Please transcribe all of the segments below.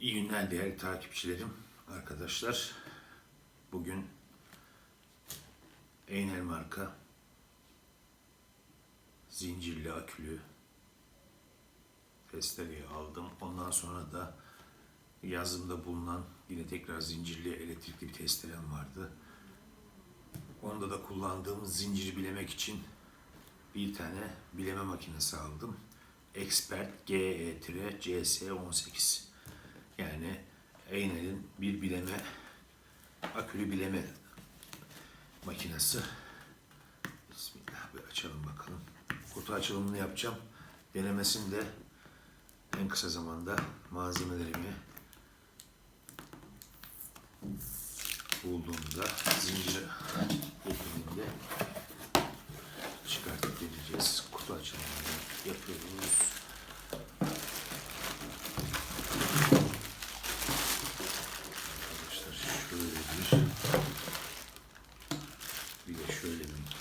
İyi günler değerli takipçilerim, arkadaşlar. Bugün Eynel marka zincirli akülü testereyi aldım. Ondan sonra da yazımda bulunan yine tekrar zincirli elektrikli bir testerem vardı. Onda da kullandığım zinciri bilemek için bir tane bileme makinesi aldım. Expert E GE-CS18 yani Eynel'in bir bileme akülü bileme makinesi. Bismillah bir açalım bakalım. Kutu açılımını yapacağım. Denemesini de en kısa zamanda malzemelerimi bulduğumda zincir getirdiğimde çıkartıp deneyeceğiz. Kutu açılımını yapıyoruz. Arkadaşlar şöyle bir bir de şöyle bir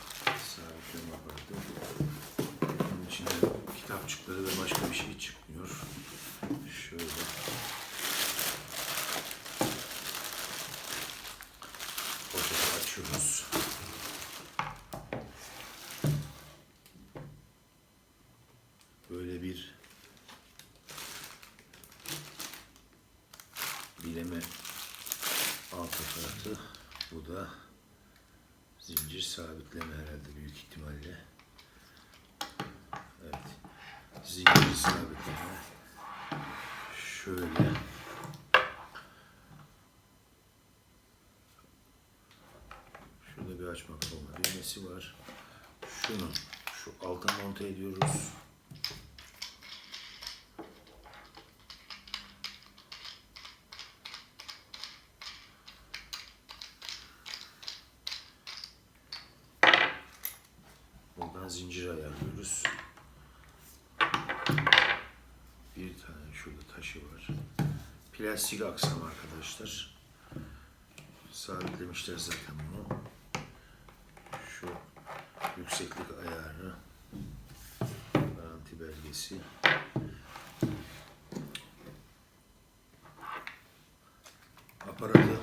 sabitleme vardı. Bunun içinde kitapçıkları ve başka bir şey çıkmıyor. Şöyle poşeti açıyoruz. Böyle bir bileme alt aparatı. Bu da zincir sabitleme herhalde büyük ihtimalle. Evet. Zincir sabitleme. Şöyle. Şurada bir açma kapama düğmesi var. Şunu şu alta monte ediyoruz. Buradan zincir ayarlıyoruz. Bir tane şurada taşı var. Plastik aksam arkadaşlar. Sabitlemişler zaten bunu. Şu yükseklik ayarı. Garanti belgesi. Aparatı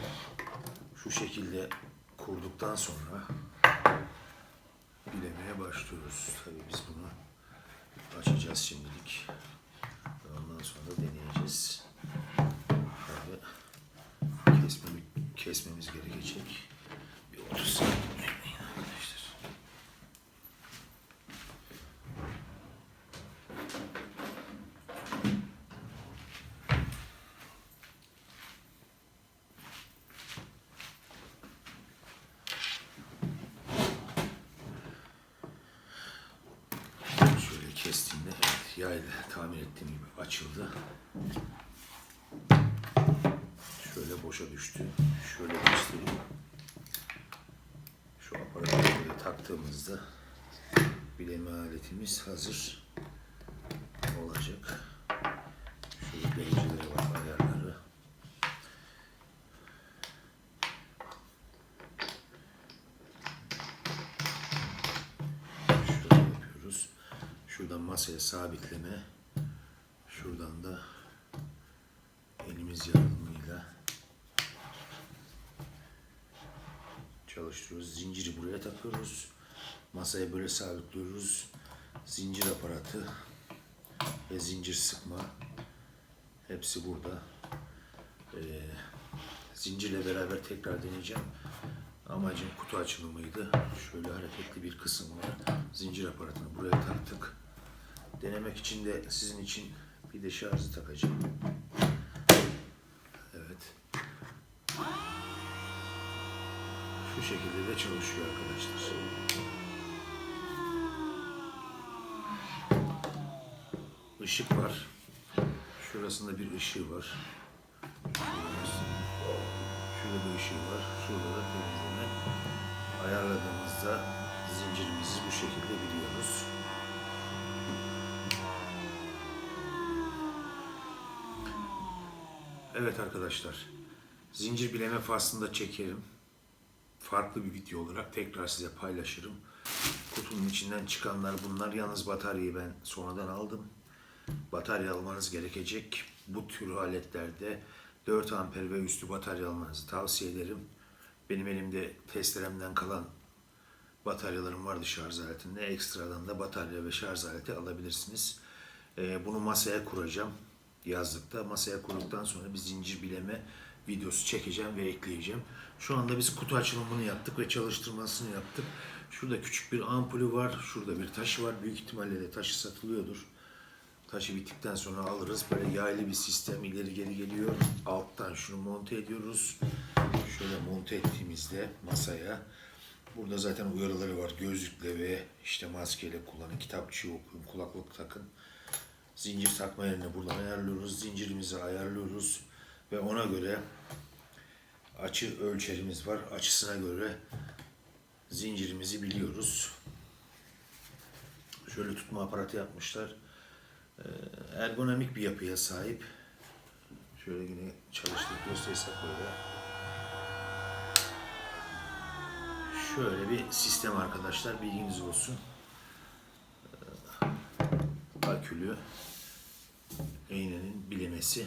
şu şekilde kurduktan sonra bilemeye başlıyoruz. Tabii biz bunu açacağız şimdilik. Sonra deneyeceğiz. Tabii kesmemi, kesmemiz gerekecek. Bir 30 saniye bekleyin arkadaşlar. Şöyle kestiğimde evet yayla tahmin ettiğim gibi açıldı. Şöyle boşa düştü. Şöyle göstereyim. Şu aparatı taktığımızda bileme aletimiz hazır olacak. Şöyle dereceleri var ayarları. Şöyle yapıyoruz. Şuradan masaya sabitleme. Şuradan da elimiz yardımıyla çalıştırıyoruz. Zinciri buraya takıyoruz. Masaya böyle sabitliyoruz. Zincir aparatı ve zincir sıkma hepsi burada. Ee, zincirle beraber tekrar deneyeceğim. Amacım kutu açılımıydı. Şöyle hareketli bir kısım var. Zincir aparatını buraya taktık. Denemek için de sizin için bir de şarjı takacağım. Evet. Şu şekilde de çalışıyor arkadaşlar. Işık var. Şurasında bir ışığı var. Şurada bir ışığı var. Şurada da temizleme. Ayarladığımızda zincirimizi bu şekilde biliyoruz. Evet arkadaşlar. Zincir bileme faslında çekerim. Farklı bir video olarak tekrar size paylaşırım. Kutunun içinden çıkanlar bunlar. Yalnız bataryayı ben sonradan aldım. Batarya almanız gerekecek. bu tür aletlerde 4 amper ve üstü batarya almanızı tavsiye ederim. Benim elimde testeremden kalan bataryalarım vardı şarj aletinde. Ekstradan da batarya ve şarj aleti alabilirsiniz. Ee, bunu masaya kuracağım yazlıkta. Masaya kurduktan sonra bir zincir bileme videosu çekeceğim ve ekleyeceğim. Şu anda biz kutu açılımını yaptık ve çalıştırmasını yaptık. Şurada küçük bir ampulü var. Şurada bir taşı var. Büyük ihtimalle de taşı satılıyordur. Taşı bittikten sonra alırız. Böyle yaylı bir sistem ileri geri geliyor. Alttan şunu monte ediyoruz. Şöyle monte ettiğimizde masaya burada zaten uyarıları var. Gözlükle ve işte maskeyle kullanın. Kitapçı okuyun. Kulaklık takın. Zincir takma yerini buradan ayarlıyoruz. Zincirimizi ayarlıyoruz. Ve ona göre açı ölçerimiz var. Açısına göre zincirimizi biliyoruz. Şöyle tutma aparatı yapmışlar. Ee, Ergonomik bir yapıya sahip. Şöyle yine çalıştık gösterirsek böyle. Şöyle bir sistem arkadaşlar bilginiz olsun. Akülü iğnenin bilemesi.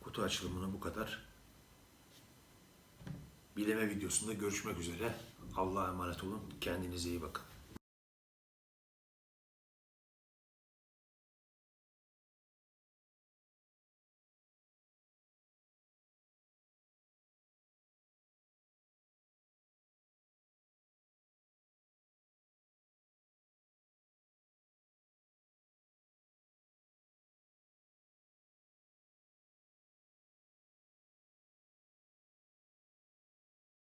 Kutu açılımını bu kadar. Bileme videosunda görüşmek üzere. Allah'a emanet olun. Kendinize iyi bakın.